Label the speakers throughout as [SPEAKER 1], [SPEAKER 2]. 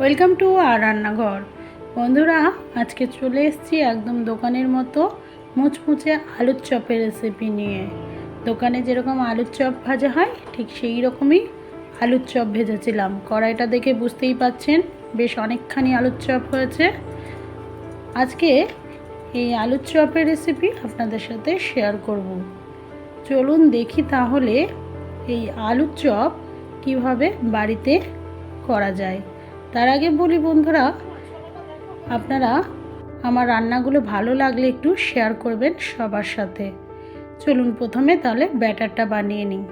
[SPEAKER 1] Welcome to আর রান্নাঘর। বন্ধুরা, আজকে চলে এসেছি একদম দোকানের মতো মুচমুচে আলুর চপের রেসিপি নিয়ে। দোকানে যেরকম আলুর চপ ভাজা হয়, ঠিক সেই রকমই আলুর চপ ভেজেছিলাম। কড়াইটা দেখে বুঝতেই পাচ্ছেন, বেশ অনেকখানি আলুর চপ হয়েছে। আজকে এই আলুর চপের রেসিপি আপনাদের সাথে শেয়ার করব। চলুন দেখি তাহলে এই আলুর চপ কীভাবে বাড়িতে করা যায়। তার আগে বলি বন্ধুরা, আপনারা আমার রান্নাগুলো ভালো লাগলে একটু শেয়ার করবেন সবার সাথে। চলুন প্রথমে তাহলে ব্যাটারটা বানিয়ে নিই।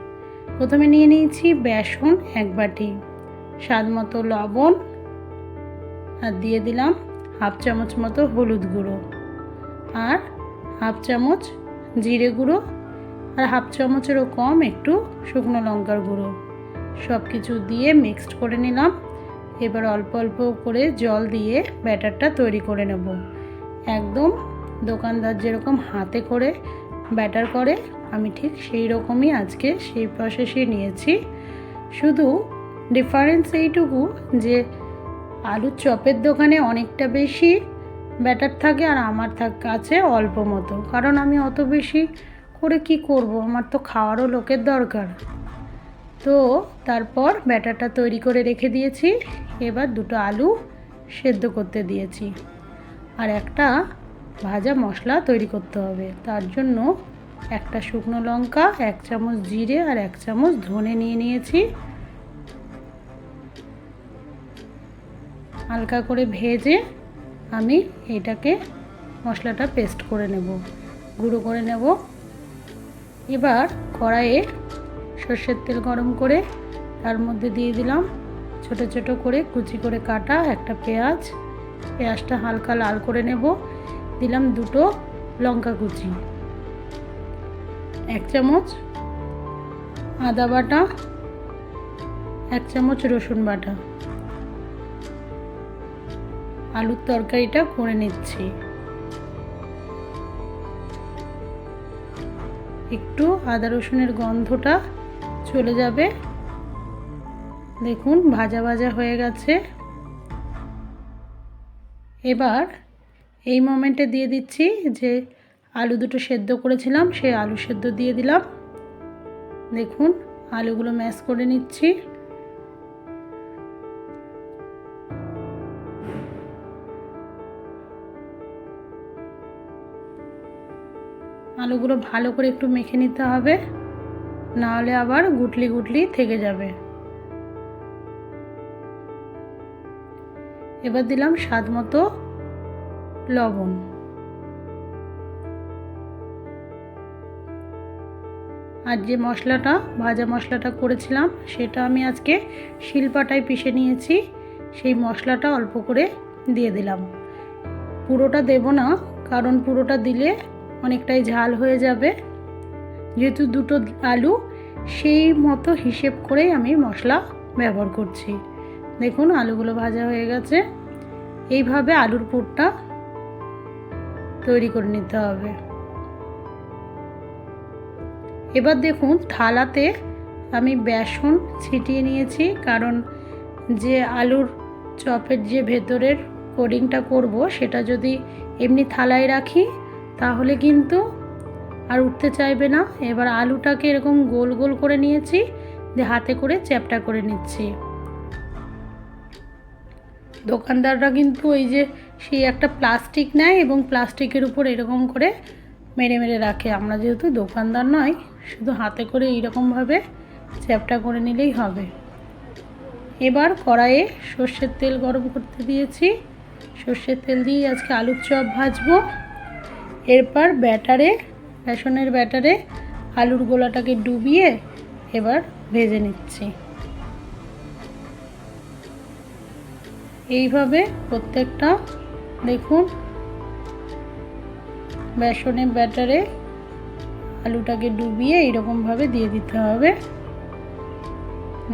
[SPEAKER 1] প্রথমে নিয়ে নিয়েছি বেসন এক বাটি, স্বাদ মতো লবণ, আর দিয়ে দিলাম হাফ চামচ মতো হলুদ গুঁড়ো, আর হাফ চামচ জিরে গুঁড়ো, আর হাফ চামচেরও কম একটু শুকনো লঙ্কার গুঁড়ো। সব কিছু দিয়ে মিক্সড করে নিলাম। এবার অল্প অল্প করে জল দিয়ে ব্যাটারটা তৈরি করে নেব। একদম দোকানদার যেরকম হাতে করে ব্যাটার করে, আমি ঠিক সেই রকমই আজকে সেই প্রসেসই নিয়েছি। শুধু ডিফারেন্স এইটুকু যে আলুর চপের দোকানে অনেকটা বেশি ব্যাটার থাকে আর আমার থাক কাছে অল্প মতো। কারণ আমি অত বেশি করে কি করব? আমার তো খাওয়ারও লোকের দরকার। তো তারপর ব্যাটারটা তৈরি করে রেখে দিয়েছি। এবার দুটো আলু সেদ্ধ করতে দিয়েছি। আর একটা ভাজা মশলা তৈরি করতে হবে। তার জন্য একটা শুকনো লঙ্কা, এক চামচ জিরে আর এক চামচ ধনে নিয়ে নিয়েছি। হালকা করে ভেজে আমি এটাকে মশলাটা পেস্ট করে নেব, গুঁড়ো করে নেব। এবার কড়াইয়ে সর্ষের তেল গরম করে তার মধ্যে দিয়ে দিলাম ছোট ছোট করে কুচি করে কাটা একটা পেঁয়াজ। পেঁয়াজটা হালকা লাল করে নেব। দিলাম দুটো লঙ্কা কুচি। এক চামচ আদা বাটা, এক চামচ রসুন বাটা। আলুর তরকারিটা করে নিচ্ছি। একটু আদা রসুনের গন্ধটা চলে যাবে। দেখুন, ভাজা ভাজা হয়ে গেছে। এবার এই মোমেন্টে দিয়ে দিচ্ছি যে আলু দুটো সেদ্ধ করেছিলাম, সেই আলু সেদ্ধ দিয়ে দিলাম। দেখুন, আলুগুলো ম্যাশ করে নিচ্ছি। আলুগুলো ভালো করে একটু মেখে নিতে হবে। নাহলে আবার গুটলি গুটলি থেকে যাবে। এবার দিলাম স্বাদ মতো লবণ। আর যে মশলাটা, ভাজা মশলাটা করেছিলাম, সেটা আমি আজকে শিলপাটায় পিষে নিয়েছি। সেই মশলাটা অল্প করে দিয়ে দিলাম। পুরোটা দেব না, কারণ পুরোটা দিলে অনেকটাই ঝাল হয়ে যাবে। যেহেতু দুটো আলু, সেই মতো হিসেব করেই আমি মশলা ব্যবহার করছি। দেখুন, আলুগুলো ভাজা হয়ে গেছে। এইভাবে আলুর পুরটা তৈরি করে নিতে হবে। এবার দেখুন, থালাতে আমি বেসন ছিটিয়ে নিয়েছি, কারণ যে আলুর চপের যে ভেতরের কোডিংটা করব, সেটা যদি এমনি থালায় রাখি, তাহলে কিন্তু আর উঠতে চাইবে না। এবার আলুটাকে এরকম গোল গোল করে নিয়েছি, দিয়ে হাতে করে চ্যাপটা করে নিচ্ছি। দোকানদাররা কিন্তু ওই যে সেই একটা প্লাস্টিক নেয় এবং প্লাস্টিকের উপর এরকম করে মেরে মেরে রাখে। আমরা যেহেতু দোকানদার নয়, শুধু হাতে করে এইরকমভাবে চ্যাপটা করে নিলেই হবে। এবার কড়াইয়ে সর্ষের তেল গরম করতে দিয়েছি। সর্ষের তেল দিয়ে আজকে আলুর চপ ভাজবো। এরপর ব্যাটারে বেসনের ব্যাটারে আলুর গোলাটাকে ডুবিয়ে এবার ভেজে নিচ্ছি। এইভাবে প্রত্যেকটা, দেখুন বেসনের ব্যাটারে আলুটাকে ডুবিয়ে এইরকমভাবে দিয়ে দিতে হবে।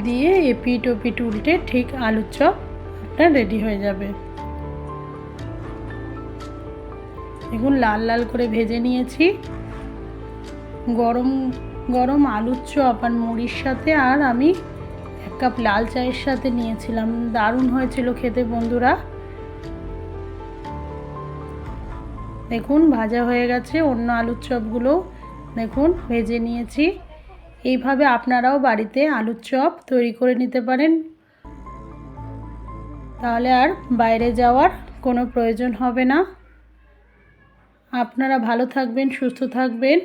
[SPEAKER 1] দিয়ে এপিট ওপিট উল্টে ঠিক আলুর চপ একটা রেডি হয়ে যাবে। দেখুন, লাল লাল করে ভেজে নিয়েছি। গরম গরম আলুর চপ আর মুড়ির সাথে আর আমি এক কাপ লাল চায়ের সাথে নিয়েছিলাম। দারুণ হয়েছিল খেতে বন্ধুরা। দেখুন, ভাজা হয়ে গেছে, অন্য আলুর চপগুলো দেখুন, ভেজে নিয়েছি। এইভাবে আপনারাও বাড়িতে আলুর চপ তৈরি করে নিতে পারেন। তাহলে আর বাইরে যাওয়ার কোনো প্রয়োজন হবে না। আপনারা ভালো থাকবেন, সুস্থ থাকবেন।